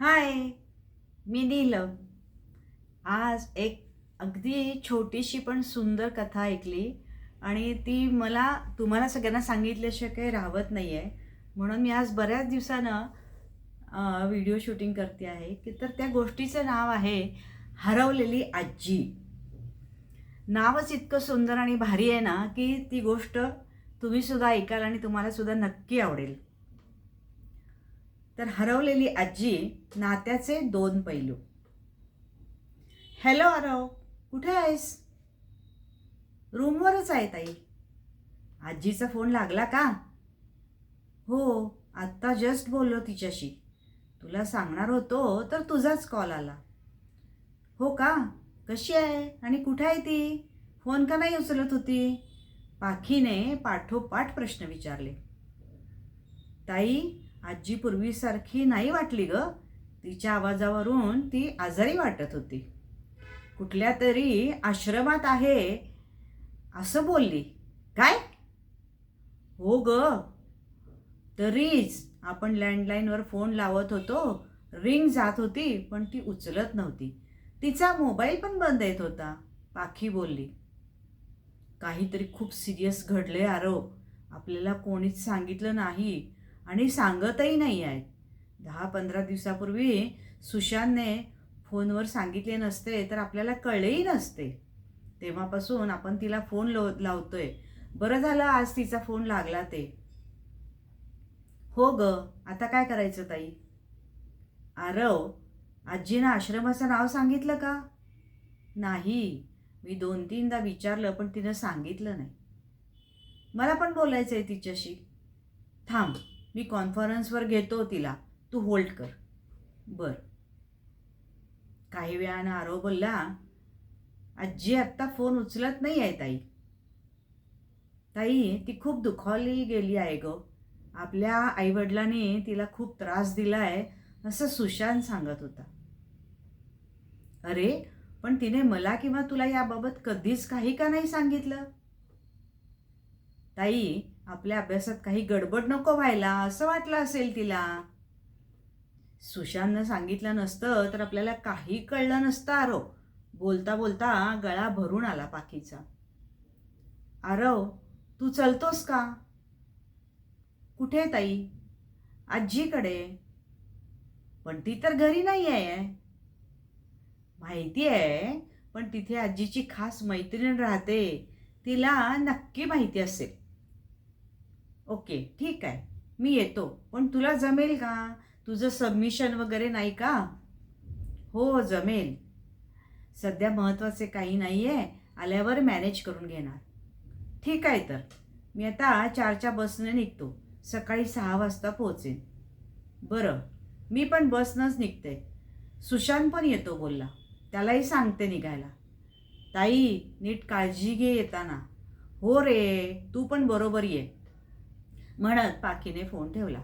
हाय मी नीलम. आज एक अगदी छोटीशी पण सुंदर कथा ऐकली आणि ती मला तुम्हाला सगळ्यांना सांगितल्याशिवाय काही राहत नाही आहे म्हणून मी आज बऱ्याच दिवसानं व्हिडिओ शूटिंग करते आहे की तर त्या गोष्टीचं नाव आहे हरवलेली आजी. नावच इतकं सुंदर आणि भारी आहे ना की ती गोष्ट तुम्हीसुद्धा ऐकाल आणि तुम्हालासुद्धा नक्की आवडेल. तर हरवलेली आजी नात्याचे दोन पैलू. हॅलो आरव कुठे आहेस? रूमवरच आहे ताई. आजीचा फोन लागला का? हो आत्ता जस्ट बोललो तिच्याशी. तुला सांगणार होतो तर तुझाच कॉल आला. हो का? कशी आहे? आणि कुठे आहे ती? फोन का नाही उचलत होती? पाखीने पाठोपाठ प्रश्न विचारले. ताई आजी पूर्वीसारखी नाही वाटली ग. तिच्या आवाजावरून ती आजारी वाटत होती. कुठल्या तरी आश्रमात आहे असं बोलली. काय? हो ग. तरीच आपण लँडलाईनवर फोन लावत होतो. रिंग जात होती पण ती उचलत नव्हती. तिचा मोबाईल पण बंद येत होता पाखी बोलली. काहीतरी खूप सिरियस घडले आरोप आपल्याला कोणीच सांगितलं नाही. आणि सांगतही नाही आहेत दहा पंधरा दिवसापूर्वी सुशांतने फोनवर सांगितले नसते तर आपल्याला कळलेही नसते. तेव्हापासून आपण तिला फोन लाव लावतोय. बरं झालं आज तिचा फोन लागला ते. हो ग आता काय करायचं ताई? आरव आजीनं आश्रमाचं नाव सांगितलं का? नाही मी दोन तीनदा विचारलं पण तिनं सांगितलं नाही. मला पण बोलायचं आहे तिच्याशी. थांब. मी कॉन्फरन्सवर घेतो तिला. तू होल्ड कर. बर. काही वेळानं आरो बोलला आजी आत्ता फोन उचलत नाही आहे ताई. ताई ती खूप दुखावली गेली आहे ग. आपल्या आईवडिलांनी तिला खूप त्रास दिला आहे असं सुशांत सांगत होता. अरे पण तिने मला किंवा तुला याबाबत कधीच काही का नाही सांगितलं? ताई आपल्या अभ्यासात काही गडबड नको व्हायला असं वाटलं असेल तिला. सुशांतनं सांगितलं नसतं तर आपल्याला काही कळलं नसतं आरव बोलता बोलता गळा भरून आला पाखीचा. आरव तू चलतोस का? कुठे ताई? आजीकडे. पण ती तर घरी नाही आहे माहिती आहे पण तिथे आजीची खास मैत्रीण राहते. तिला नक्की माहिती असेल. ओके ठीक आहे. मी येतो. पण तुला जमेल का? तुझं सबमिशन वगैरे नाही का? हो जमेल. सध्या महत्त्वाचे काही नाही आहे आल्यावर मॅनेज करून घेणार. ठीक आहे तर. मी आता चारच्या बसने निघतो. सकाळी सहा वाजता पोहोचेन. बरं. मी पण बसनंच निघते. सुशांत पण येतो बोलला. त्यालाही सांगते निघायला. ताई नीट काळजी घे येताना. हो रे तू पण बरोबर ये. म्हणत पाखीने फोन ठेवला.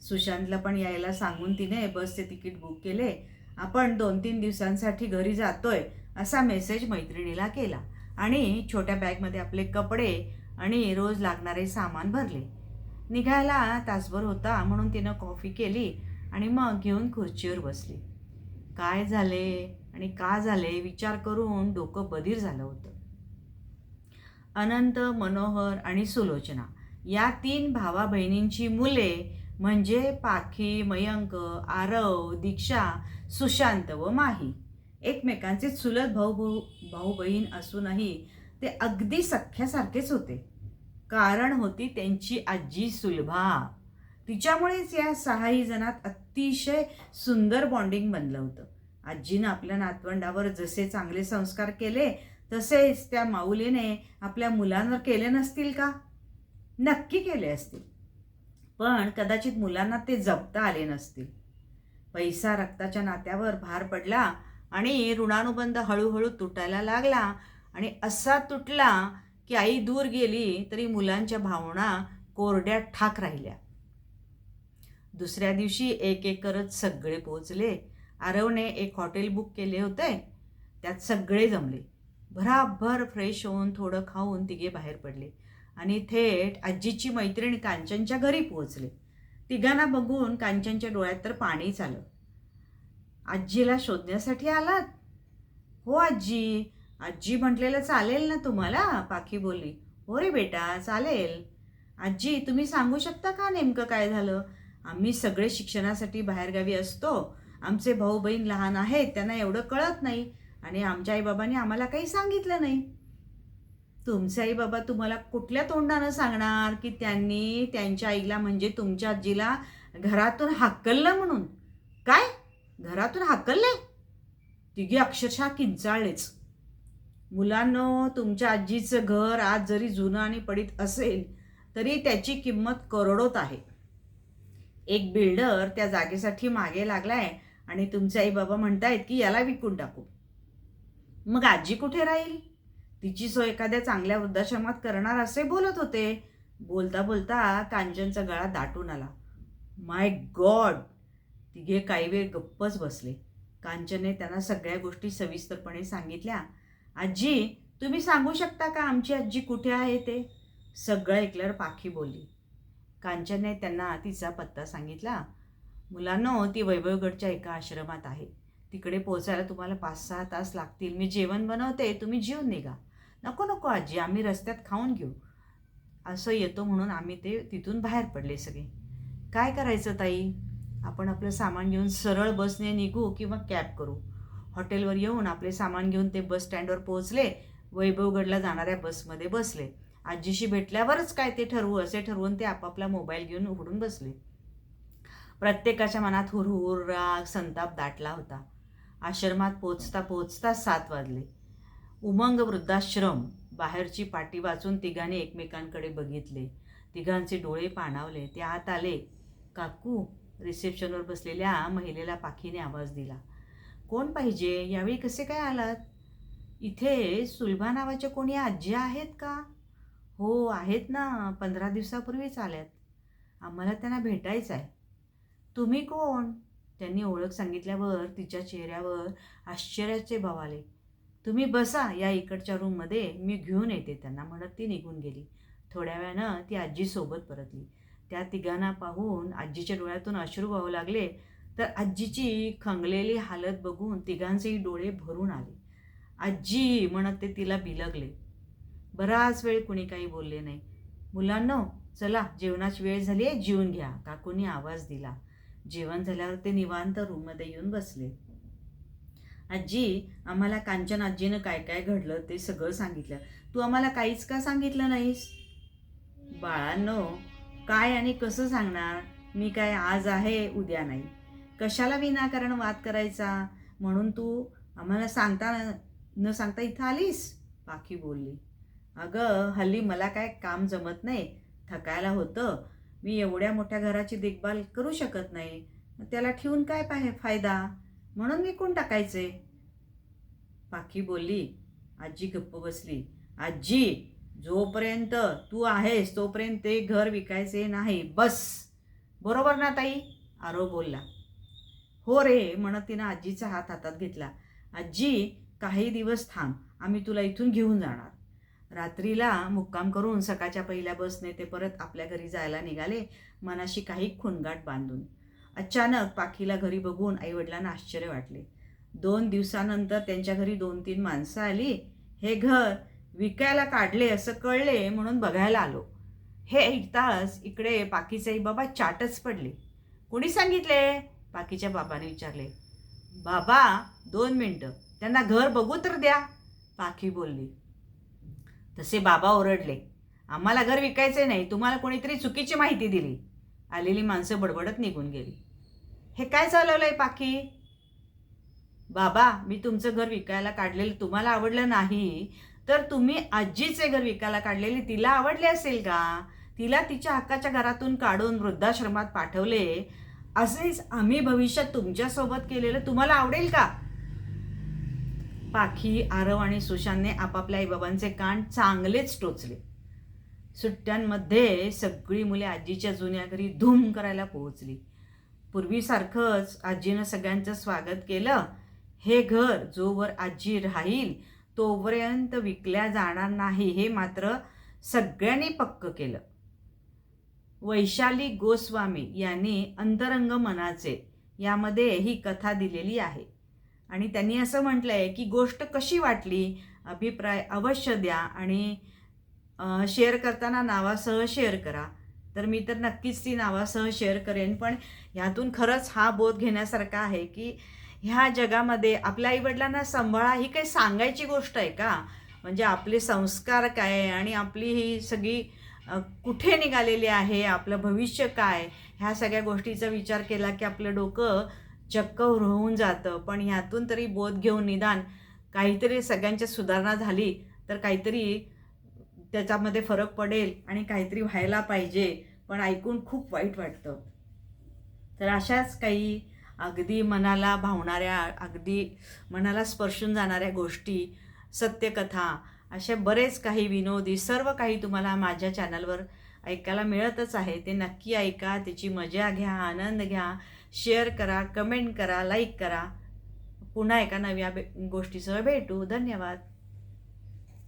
सुशांतला पण यायला सांगून तिने बसचे तिकीट बुक केले. आपण दोन तीन दिवसांसाठी घरी जातोय असा मेसेज मैत्रिणीला केला. आणि छोट्या बॅगमध्ये आपले कपडे आणि रोज लागणारे सामान भरले. निघायला तासभर होता म्हणून तिनं कॉफी केली आणि मग घेऊन खुर्चीवर बसली. काय झाले? आणि का झाले? विचार करून डोकं बधीर झालं होतं. अनंत मनोहर आणि सुलोचना या तीन भावा बहिणींची मुले म्हणजे पाखी मयंक आरव दीक्षा सुशांत व माही. एकमेकांचे चुलत भाऊ भाऊ भाऊ बहीण असूनही ते अगदी सख्यासारखेच होते. कारण होती त्यांची आजी सुलभा. तिच्यामुळेच या सहाही जणात अतिशय सुंदर बॉन्डिंग बनलं होतं. आजीनं आपल्या नातवंडावर जसे चांगले संस्कार केले तसेच त्या माऊलीने आपल्या मुलांवर केले नसतील का? नक्की केले असतील. पण कदाचित मुलांना ते जपता आले नसतील. पैसा रक्ताच्या नात्यावर भार पडला आणि ऋणानुबंध हळूहळू तुटायला लागला आणि असा तुटला की आई दूर गेली तरी मुलांच्या भावना कोरड्या ठाक राहिल्या. दुसऱ्या दिवशी एक एक करत सगळे पोचले आरवने एक हॉटेल बुक केले होते. त्यात सगळे जमले. भराभर फ्रेश होऊन थोडं खाऊन तिघे बाहेर पडले. आणि थेट आजीची मैत्रीण कांचनच्या घरी पोहोचले. तिघांना बघून कांचनच्या डोळ्यात तर पाणीच आलं. आजीला शोधण्यासाठी आलात? हो आजी. आजी म्हटलेलं चालेल ना तुम्हाला? पाखी बोलली. हो रे बेटा चालेल. आजी तुम्ही सांगू शकता का नेमकं काय झालं? आम्ही सगळे शिक्षणासाठी बाहेरगावी असतो. आमचे भाऊ बहीण लहान आहेत त्यांना एवढं कळत नाही. आणि आमच्या आईबाबांनी आम्हाला काही सांगितलं नाही. तुमचे आई बाबा तुम्हाला कुठल्या तोंडानं सांगणार की त्यांनी त्यांच्या आईला म्हणजे तुमच्या आजीला घरातून हाकललं म्हणून? काय? घरातून हाकलले तिघी अक्षरशः किंचाळलेच. मुलांनो तुमच्या आजीचं घर आज जरी जुनं आणि पडीत असेल तरी त्याची किंमत करोडोत आहे. एक बिल्डर त्या जागेसाठी मागे लागलाय आणि तुमचे आई बाबा म्हणतायत की याला विकून टाकू. मग आजी कुठे राहील? तिची सोय एखाद्या चांगल्या वृद्धाश्रमात करणार असे बोलत होते. बोलता बोलता कांचनचा गळा दाटून आला. My god! तिघे काही वेळ गप्पच बसले. कांचनने त्यांना सगळ्या गोष्टी सविस्तरपणे सांगितल्या. आजी तुम्ही सांगू शकता का आमची आजी कुठे आहे ते? सगळं ऐकल्यावर पाखी बोलली. कांचनने त्यांना तिचा पत्ता सांगितला. मुलांनो ती वैभवगडच्या एका आश्रमात आहे. तिकडे पोचायला तुम्हाला पाच सहा तास लागतील. मी जेवण बनवते. तुम्ही जेवून निघा. नको नको आजी आम्ही रस्त्यात खाऊन घेऊ. असं येतो म्हणून आम्ही ते तिथून बाहेर पडले सगळे. काय करायचं ताई? आपण आपलं सामान घेऊन सरळ बसने निघू किंवा कॅब करू? हॉटेलवर येऊन आपले सामान घेऊन ते बस स्टँडवर पोहोचले वैभवगडला जाणाऱ्या बसमध्ये बसले. आजीशी भेटल्यावरच काय ते ठरवू असे ठरवून ते आपापला मोबाईल घेऊन उघडून बसले. प्रत्येकाच्या मनात हुरहुर राग संताप दाटला होता. आश्रमात पोचता पोचता सात वाजले. उमंग वृद्धाश्रम बाहेरची पाटी वाचून तिघांनी एकमेकांकडे बघितले. तिघांचे डोळे पाणावले. ते आत आले. काकू रिसेप्शनवर बसलेल्या महिलेला पाखीने आवाज दिला. कोण पाहिजे? यावेळी कसे काय आलात? इथे सुलभा नावाच्या कोणी आजी आहेत का? हो आहेत ना. पंधरा दिवसापूर्वीच आल्यात. आम्हाला त्यांना भेटायचं आहे. तुम्ही कोण? त्यांनी ओळख सांगितल्यावर तिच्या चेहऱ्यावर आश्चर्याचे भाव आले. तुम्ही बसा या इकडच्या रूममध्ये मी घेऊन येते त्यांना. म्हणत ती निघून गेली. थोड्या वेळानं ती आजीसोबत परतली. त्या तिघांना पाहून आजीच्या डोळ्यातून अश्रू वाहू लागले. तर आजीची खंगलेली हालत बघून तिघांचेही डोळे भरून आले. आजी म्हणत ते तिला बिलगले. बराच वेळ कुणी काही बोलले नाही. मुलांनो चला जेवणाची वेळ झाली आहे जेवून घ्या. काकूनी आवाज दिला. जेवण झाल्यावर ते निवांत रूममध्ये येऊन बसले. आजी आम्हाला कांचन आजीनं काय काय घडलं ते सगळं सांगितलं. तू आम्हाला काहीच का सांगितलं नाहीस? बाळांनो काय आणि कसं सांगणार? मी काय आज आहे उद्या नाही. कशाला विनाकारण वाद करायचा? म्हणून तू आम्हाला सांगता न सांगता इथं आलीस? पाखी बोलली. अगं हल्ली मला काय काम जमत नाही. थकायला होतं. मी एवढ्या मोठ्या घराची देखभाल करू शकत नाही. त्याला ठेवून काय पाहे फायदा? म्हणून विकून टाकायचे? पाखी बोलली आजी गप्प बसली. आजी जोपर्यंत तू आहेस तोपर्यंत ते घर विकायचे नाही. बस. बरोबर ना ताई? आरो बोलला. हो रे म्हणत तिनं आजीचा हात हातात घेतला. आजी काही दिवस थांब आम्ही तुला इथून घेऊन जाणार. रात्रीला मुक्काम करून सकाळच्या पहिल्या बसने ते परत आपल्या घरी जायला निघाले मनाशी काही खुणगाट बांधून. अचानक पाखीला घरी बघून आईवडिलांना आश्चर्य वाटले. दोन दिवसानंतर त्यांच्या घरी दोन तीन माणसं आली. हे घर विकायला काढले असं कळले म्हणून बघायला आलो. हे ऐकताच इकडे पाकीचे आई बाबा चाटच पडले. कोणी सांगितले? पाकीच्या बाबाने विचारले. बाबा दोन मिनटं. त्यांना घर बघू तर द्या. पाखी बोलली. तसे बाबा ओरडले. आम्हाला घर विकायचे नाही. तुम्हाला कोणीतरी चुकीची माहिती दिली. आलेली माणसं बडबडत निघून गेली. हे काय चालवलंय पाखी? बाबा मी तुमचं घर विकायला काढलेलं तुम्हाला आवडलं नाही तर तुम्ही आजीचे घर विकायला काढलेले तिला आवडले असेल का? तिला तिच्या हक्काच्या घरातून काढून वृद्धाश्रमात पाठवले. असेच आम्ही भविष्यात तुमच्यासोबत केलेलं तुम्हाला आवडेल का? पाखी आरव आणि सुशांतने आपापल्या आईबाबांचे कान चांगलेच टोचले. सुट्ट्यांमध्ये सगळी मुले आजीच्या जुन्या घरी धूम करायला पोहोचली. पूर्वीसारखंच आजीनं सगळ्यांचं स्वागत केलं. हे घर जोवर आजी राहील तोपर्यंत विकल्या जाणार नाही हे मात्र सगळ्यांनी पक्क केलं. वैशाली गोस्वामी यांनी अंतरंग मनाचे यामध्ये ही कथा दिलेली आहे. आणि त्यांनी असं म्हटलं आहे की गोष्ट कशी वाटली? अभिप्राय अवश्य द्या आणि शेअर करताना नावासह शेअर करा. तर मी तर नक्कीच ती नावासह शेअर करेन. पण ह्यातून खरंच हा बोध घेण्यासारखा आहे की ह्या जगामध्ये आपल्या आईवडिलांना सांभाळा ही काही सांगायची गोष्ट आहे का? म्हणजे आपले संस्कार काय आणि आपली ही सगळी कुठे निघालेली आहे? आपलं भविष्य काय? ह्या सगळ्या गोष्टीचा विचार केला की आपलं डोकं चक्क होऊन जातं. पण ह्यातून तरी बोध घेऊन निदान काहीतरी सगळ्यांच्या सुधारणा झाली तर काहीतरी त्याच्यामध्ये फरक पडेल आणि काहीतरी व्हायला पाहिजे पण ऐकून खूप वाईट वाटतं. तर अशाच काही अगदी मनाला भावणाऱ्या अगदी मनाला स्पर्शून जाणाऱ्या गोष्टी सत्यकथा असे बरेच काही विनोदी सर्व काही तुम्हाला माझ्या चॅनलवर ऐकायला मिळतच आहे. ते नक्की ऐका त्याची मजा घ्या आनंद घ्या शेअर करा कमेंट करा लाईक करा. पुन्हा एका नव्या बे गोष्टीसह भेटू. धन्यवाद.